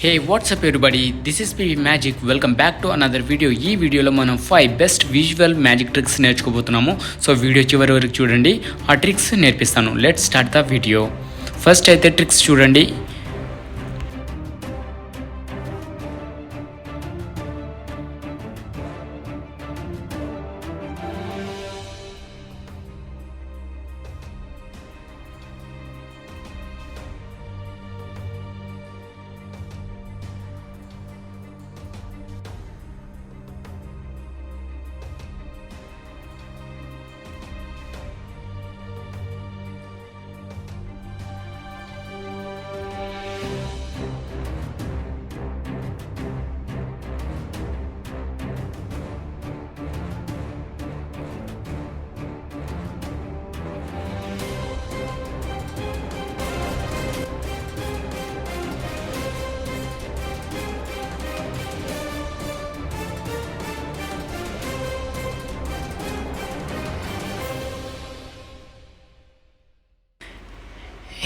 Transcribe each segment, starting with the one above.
Hey what's up everybody this is P magic welcome back to another video ఈ వీడియోలో మనం five best visual magic tricks నేర్చుకోబోతున్నాము. So video చివరి వరకు చూడండి. ఆ ట్రిక్స్ నేర్పిస్తాను. Let start the video first అయితే ట్రిక్స్ చూడండి.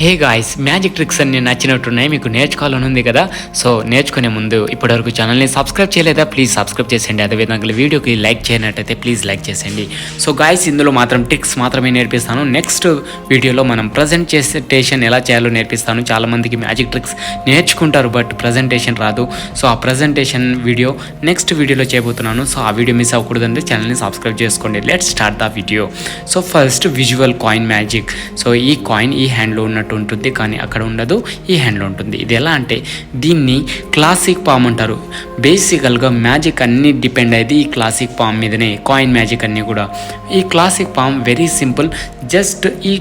హే గాయ్స్ మ్యాజిక్ ట్రిక్స్ అన్ని నచ్చినట్టున్నాయి మీకు నేర్చుకోవాలని ఉంది కదా. సో నేర్చుకునే ముందు ఇప్పటివరకు ఛానల్ని సబ్స్క్రైబ్ చేయలేదా? ప్లీజ్ సబ్స్క్రైబ్ చేసేయండి. అదేవిధంగా వీడియోకి లైక్ చేయనట్టయితే ప్లీజ్ లైక్ చేసేయండి. సో గాయ్స్ ఇందులో మాత్రం ట్రిక్స్ మాత్రమే నేర్పిస్తాను. నెక్స్ట్ వీడియోలో మనం ప్రజెంటేషన్ ఎలా చేయాలో నేర్పిస్తాను. చాలామందికి మ్యాజిక్ ట్రిక్స్ నేర్చుకుంటారు బట్ ప్రజెంటేషన్ రాదు. సో ఆ ప్రజెంటేషన్ వీడియో నెక్స్ట్ వీడియోలో చేయబోతున్నాను. సో ఆ వీడియో మిస్ అవ్వకూడదంటే ఛానల్ని సబ్స్క్రైబ్ చేసుకోండి. Let start the video. So first visual coin magic. So ఈ కాయిన్ ఈ హ్యాండ్లో ఉన్నట్టు ఉంటుంది కానీ అక్కడ ఉండదు ఈ హ్యాండ్లో ఉంటుంది. ఇది ఎలా అంటే దీన్ని క్లాసిక్ పామ్ అంటారు. బేసికల్గా మ్యాజిక్ అన్నీ డిపెండ్ అయ్యేది ఈ క్లాసిక్ పామ్ మీదనే కాయిన్ మ్యాజిక్ అన్నీ కూడా. ఈ classic palm very simple just ఈ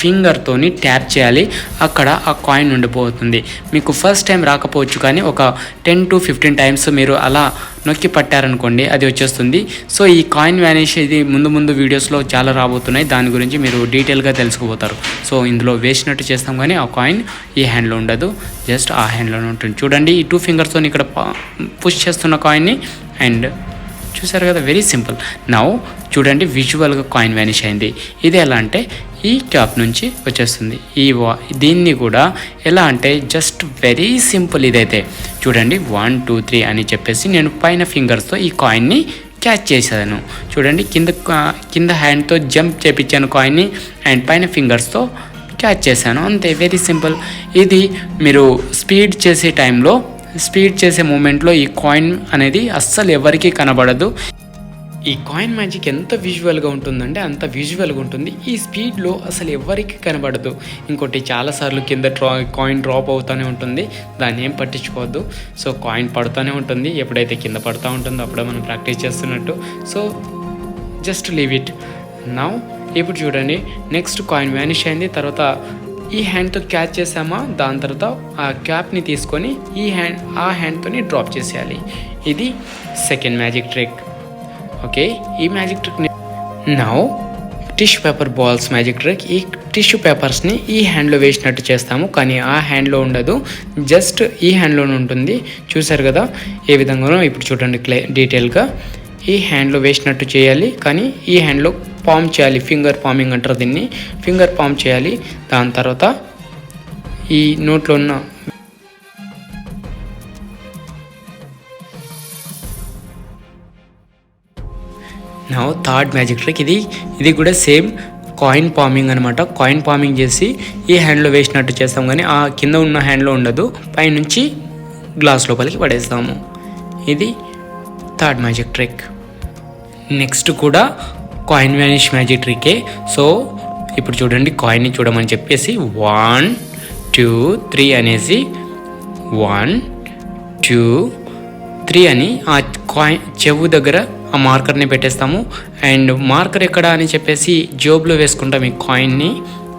ఫింగర్తోని ట్యాప్ చేయాలి అక్కడ ఆ కాయిన్ ఉండిపోతుంది. మీకు ఫస్ట్ టైం రాకపోవచ్చు కానీ ఒక టెన్ టు ఫిఫ్టీన్ టైమ్స్ మీరు అలా నొక్కి పట్టారనుకోండి అది వచ్చేస్తుంది. సో ఈ కాయిన్ వ్యానిష్ ఇది ముందు ముందు వీడియోస్లో చాలా రాబోతున్నాయి. దాని గురించి మీరు డీటెయిల్గా తెలుసుకుపోతారు. సో ఇందులో వేసినట్టు చేస్తాం కానీ ఆ కాయిన్ ఈ హ్యాండ్లో ఉండదు. జస్ట్ ఆ హ్యాండ్లోనే ఉంటుంది. చూడండి ఈ టూ ఫింగర్స్తో ఇక్కడ పుష్ చేస్తున్న కాయిన్ని అండ్ చూసారు కదా వెరీ సింపుల్ నౌ చూడండి విజువల్గా కాయిన్ వ్యానిష్ అయింది. ఇది ఎలా అంటే ఈ క్యాప్ నుంచి వచ్చేస్తుంది. ఈ వా దీన్ని కూడా ఎలా అంటే జస్ట్ వెరీ సింపుల్ ఇదైతే. చూడండి వన్ టూ త్రీ అని చెప్పేసి నేను పైన ఫింగర్స్తో ఈ కాయిన్ని క్యాచ్ చేశాను. చూడండి కింద కింద హ్యాండ్తో జంప్ చేపించాను కాయిన్ని అండ్ పైన ఫింగర్స్తో క్యాచ్ చేశాను. అంతే వెరీ సింపుల్ ఇది మీరు స్పీడ్ చేసే టైంలో స్పీడ్ చేసే మూమెంట్లో ఈ కాయిన్ అనేది అస్సలు ఎవరికీ కనబడదు. ఈ కాయిన్ మ్యాజిక్ ఎంత విజువల్గా ఉంటుందంటే అంత విజువల్గా ఉంటుంది. ఈ స్పీడ్లో అసలు ఎవరికి కనబడదు. ఇంకోటి చాలాసార్లు కింద డ్రా కాయిన్ డ్రాప్ అవుతూనే ఉంటుంది. దాన్ని ఏం పట్టించుకోవద్దు. సో కాయిన్ పడుతూనే ఉంటుంది. ఎప్పుడైతే కింద పడుతూ ఉంటుందో అప్పుడే మనం ప్రాక్టీస్ చేస్తున్నట్టు. So just leave it. Now ఇప్పుడు చూడండి. నెక్స్ట్ కాయిన్ వ్యానిష్ అయింది. తర్వాత ఈ హ్యాండ్తో క్యాచ్ చేసామా దాని తర్వాత ఆ క్యాప్ని తీసుకొని ఈ హ్యాండ్ ఆ హ్యాండ్తోని డ్రాప్ చేసేయాలి. ఇది సెకండ్ మ్యాజిక్ ట్రిక్ ఓకే ఈ magic ట్రిక్ని now tissue paper balls magic trick ఈ టిష్యూ పేపర్స్ని ఈ హ్యాండ్లో వేసినట్టు చేస్తాము. కానీ ఆ హ్యాండ్లో ఉండదు. జస్ట్ ఈ హ్యాండ్లోనే ఉంటుంది. చూసారు కదా? ఏ విధంగానో ఇప్పుడు చూడండి క్లే డీటెయిల్గా ఈ హ్యాండ్లో వేసినట్టు చేయాలి. కానీ ఈ హ్యాండ్లో పామ్ చేయాలి ఫింగర్ పామింగ్ అంటారు దీన్ని. ఫింగర్ పామ్ చేయాలి. దాని తర్వాత ఈ నోట్లో ఉన్న నా థర్డ్ మ్యాజిక్ ట్రిక్ ఇది. ఇది కూడా సేమ్ కాయిన్ పామింగ్ అనమాట కాయిన్ పామింగ్ చేసి ఈ హ్యాండ్లో వేసినట్టు చేస్తాం కానీ ఆ కింద ఉన్న హ్యాండ్లో ఉండదు. పైనుంచి గ్లాస్ లోపలికి పడేస్తాము. ఇది థర్డ్ మ్యాజిక్ ట్రిక్. నెక్స్ట్ కూడా కాయిన్ వ్యానిష్ మ్యాజిక్ ట్రికే సో ఇప్పుడు చూడండి కాయిన్ని చూడమని చెప్పేసి వన్ టూ త్రీ అనేసి వన్ టూ త్రీ అని ఆ కాయిన్ చెవు దగ్గర ఆ మార్కర్ని పెట్టేస్తాము. అండ్ మార్కర్ ఎక్కడ అని చెప్పేసి జోబ్లో వేసుకుంటాం ఈ కాయిన్ని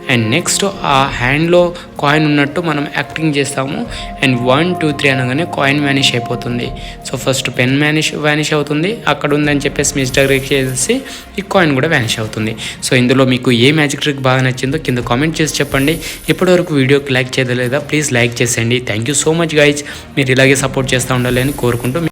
అండ్ నెక్స్ట్ ఆ హ్యాండ్లో కాయిన్ ఉన్నట్టు మనం యాక్టింగ్ చేస్తాము. అండ్ వన్ టూ త్రీ అనగానే కాయిన్ వ్యానిష్ అయిపోతుంది. So first pen vanish vanish అవుతుంది. అక్కడ ఉందని చెప్పేసి మిస్టర్ చేసి ఈ కాయిన్ కూడా వ్యానిష్ అవుతుంది. సో ఇందులో మీకు ఏ మ్యాజిక్ ట్రిక్ బాగా నచ్చిందో కింద కామెంట్ చేసి చెప్పండి. ఇప్పటివరకు వీడియోకి లైక్ చేయలేదా? ప్లీజ్ లైక్ చేసేయండి. Thank you so much guys మీరు ఇలాగే సపోర్ట్ చేస్తూ ఉండాలి అని కోరుకుంటూ